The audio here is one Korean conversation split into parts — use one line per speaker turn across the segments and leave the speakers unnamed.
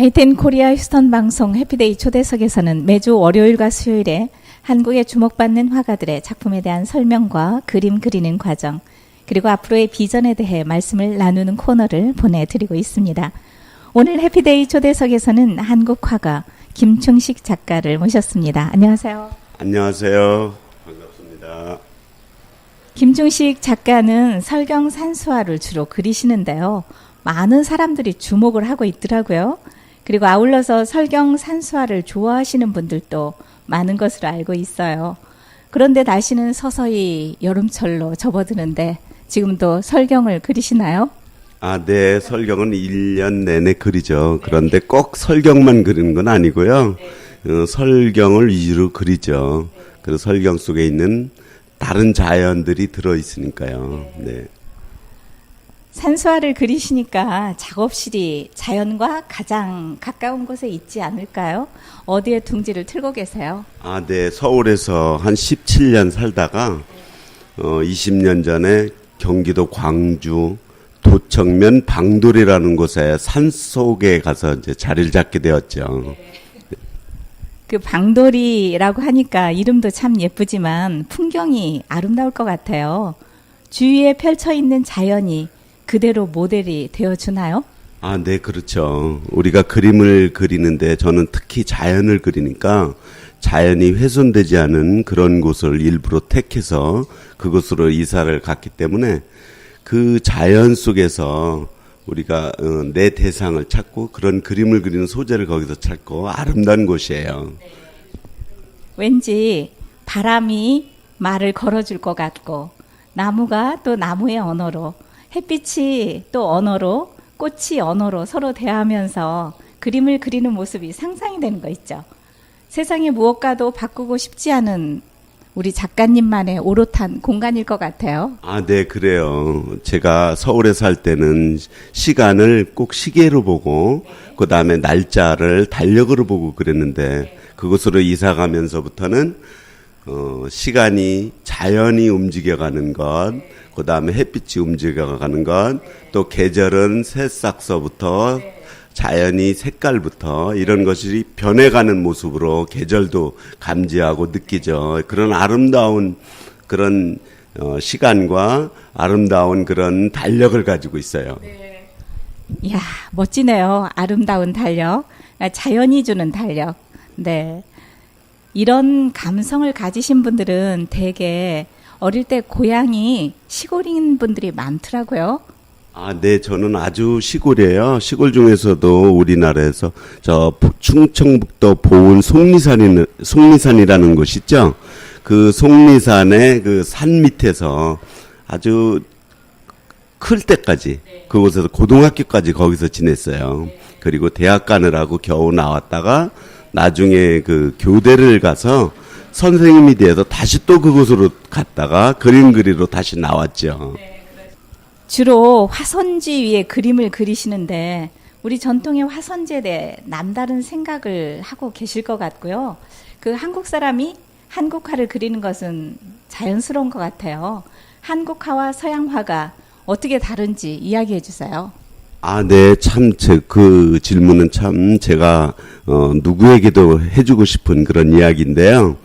에이텐 코리아 휴스턴 방송 해피데이 초대석에서는 매주 월요일과 수요일에 한국에 주목받는 화가들의 작품에 대한 설명과 그림 그리는 과정, 그리고 앞으로의 비전에 대해 말씀을 나누는 코너를 보내드리고 있습니다. 오늘 해피데이 초대석에서는 한국 화가 김충식 작가를 모셨습니다. 안녕하세요.
안녕하세요. 반갑습니다.
김중식 작가는 설경 산수화를 주로 그리시는데요. 많은 사람들이 주목을 하고 있더라고요. 그리고 아울러서 설경 산수화를 좋아하시는 분들도 많은 것으로 알고 있어요. 그런데 날씨는 서서히 여름철로 접어드는데 지금도 설경을 그리시나요?
아, 네. 설경은 1년 내내 그리죠. 그런데 꼭 설경만 그리는 건 아니고요. 어, 설경을 위주로 그리죠. 그래서 설경 속에 있는 다른 자연들이 들어 있으니까요. 네.
산수화를 그리시니까 작업실이 자연과 가장 가까운 곳에 있지 않을까요? 어디에 둥지를 틀고 계세요?
아, 네. 서울에서 한 17년 살다가 어, 20년 전에 경기도 광주 도청면 방돌이라는 곳에 산 속에 가서 이제 자리를 잡게 되었죠.
그 방돌이라고 하니까 이름도 참 예쁘지만 풍경이 아름다울 것 같아요. 주위에 펼쳐 있는 자연이 그대로 모델이 되어 주나요?
아, 네, 그렇죠. 우리가 그림을 그리는데 저는 특히 자연을 그리니까 자연이 훼손되지 않은 그런 곳을 일부러 택해서 그곳으로 이사를 갔기 때문에 그 자연 속에서 우리가 어, 내 대상을 찾고 그런 그림을 그리는 소재를 거기서 찾고 아름다운 곳이에요.
왠지 바람이 말을 걸어줄 것 같고 나무가 또 나무의 언어로 햇빛이 또 언어로 꽃이 언어로 서로 대하면서 그림을 그리는 모습이 상상이 되는 거 있죠. 세상에 무엇과도 바꾸고 싶지 않은 우리 작가님만의 오롯한 공간일 것 같아요.
아, 네, 그래요. 제가 서울에 살 때는 시간을 꼭 시계로 보고, 그 다음에 날짜를 달력으로 보고 그랬는데, 그곳으로 이사 가면서부터는, 어, 시간이 자연이 움직여가는 것, 그 다음에 햇빛이 움직여가는 것, 또 계절은 새싹서부터 자연이 색깔부터 이런 것이 변해가는 모습으로 계절도 감지하고 느끼죠. 그런 아름다운 그런 어, 시간과 아름다운 그런 달력을 가지고 있어요.
이야, 멋지네요. 아름다운 달력. 아, 자연이 주는 달력. 네. 이런 감성을 가지신 분들은 대개 어릴 때 고향이 시골인 분들이 많더라고요.
아, 네, 저는 아주 시골이에요. 시골 중에서도 우리나라에서 저 부- 충청북도 보은 속리산이 속리산이라는 곳 있죠. 그 속리산의 그 산 밑에서 아주 클 때까지 그곳에서 고등학교까지 거기서 지냈어요. 그리고 대학 가느라고 겨우 나왔다가 나중에 그 교대를 가서 선생님이 돼서 다시 또 그곳으로 갔다가 그림 그리러 다시 나왔죠.
주로 화선지 위에 그림을 그리시는데 우리 전통의 화선지에 대해 남다른 생각을 하고 계실 것 같고요. 그 한국 사람이 한국화를 그리는 것은 자연스러운 것 같아요. 한국화와 서양화가 어떻게 다른지 이야기해 주세요.
아, 네, 참, 제, 그 질문은 참 제가, 어, 누구에게도 해주고 싶은 그런 이야기인데요.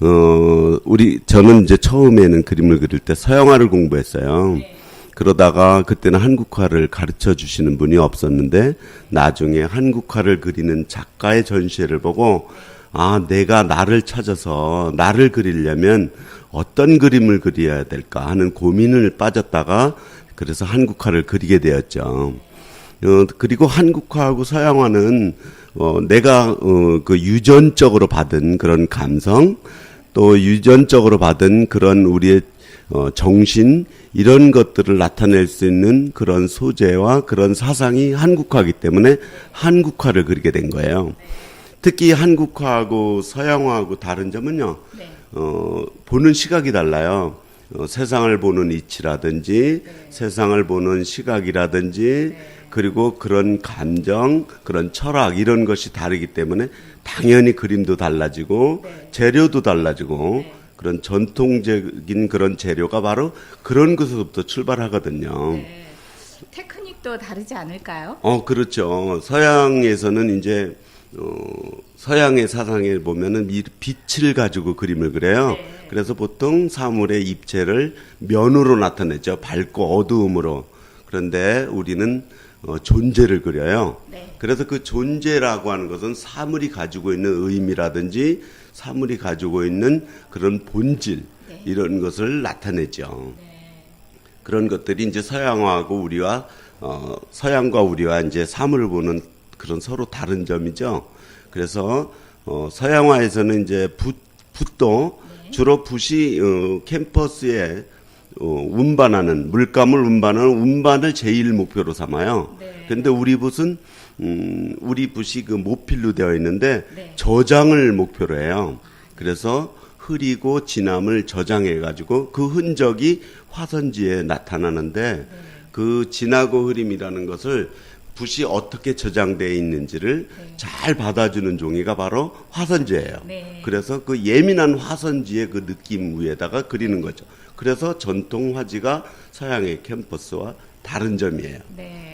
어, 우리, 저는 이제 처음에는 그림을 그릴 때 서양화를 공부했어요. 그러다가 그때는 한국화를 가르쳐 주시는 분이 없었는데, 나중에 한국화를 그리는 작가의 전시회를 보고, 아, 내가 나를 찾아서 나를 그리려면 어떤 그림을 그려야 될까 하는 고민을 빠졌다가, 그래서 한국화를 그리게 되었죠. 어, 그리고 한국화하고 서양화는 어, 내가 어, 그 유전적으로 받은 그런 감성 또 유전적으로 받은 그런 우리의 어, 정신 이런 것들을 나타낼 수 있는 그런 소재와 그런 사상이 한국화이기 때문에 한국화를 그리게 된 거예요. 특히 한국화하고 서양화하고 다른 점은요. 어, 보는 시각이 달라요. 어, 세상을 보는 이치라든지 세상을 보는 시각이라든지 그리고 그런 감정, 그런 철학 이런 것이 다르기 때문에 당연히 그림도 달라지고 재료도 달라지고 그런 전통적인 그런 재료가 바로 그런 것으로부터 출발하거든요.
테크닉도 다르지 않을까요?
어, 그렇죠. 서양에서는 이제, 어, 서양의 사상에 보면은 이 빛을 가지고 그림을 그려요.
네.
그래서 보통 사물의 입체를 면으로 나타내죠. 밝고 어두움으로. 그런데 우리는 어, 존재를 그려요.
네.
그래서 그 존재라고 하는 것은 사물이 가지고 있는 의미라든지 사물이 가지고 있는 그런 본질
네.
이런 것을 나타내죠. 그런 것들이 이제 서양화하고 우리와 어, 서양과 우리와 이제 사물을 보는 그런 서로 다른 점이죠. 그래서 어, 서양화에서는 이제 붓 붓도 주로 붓이 어, 캠퍼스에 어, 운반하는 물감을 운반하는 운반을 제일 목표로 삼아요.
네.
근데 우리 붓은 음, 우리 붓이 그 모필로 되어 있는데
네.
저장을 목표로 해요. 그래서 흐리고 진함을 저장해 가지고 그 흔적이 화선지에 나타나는데 그 진하고 흐림이라는 것을 붓이 어떻게 저장되어 있는지를 잘 받아주는 종이가 바로 화선지예요.
네.
그래서 그 예민한 화선지의 그 느낌 위에다가 그리는 거죠. 그래서 전통 화지가 서양의 캠퍼스와 다른 점이에요.
네.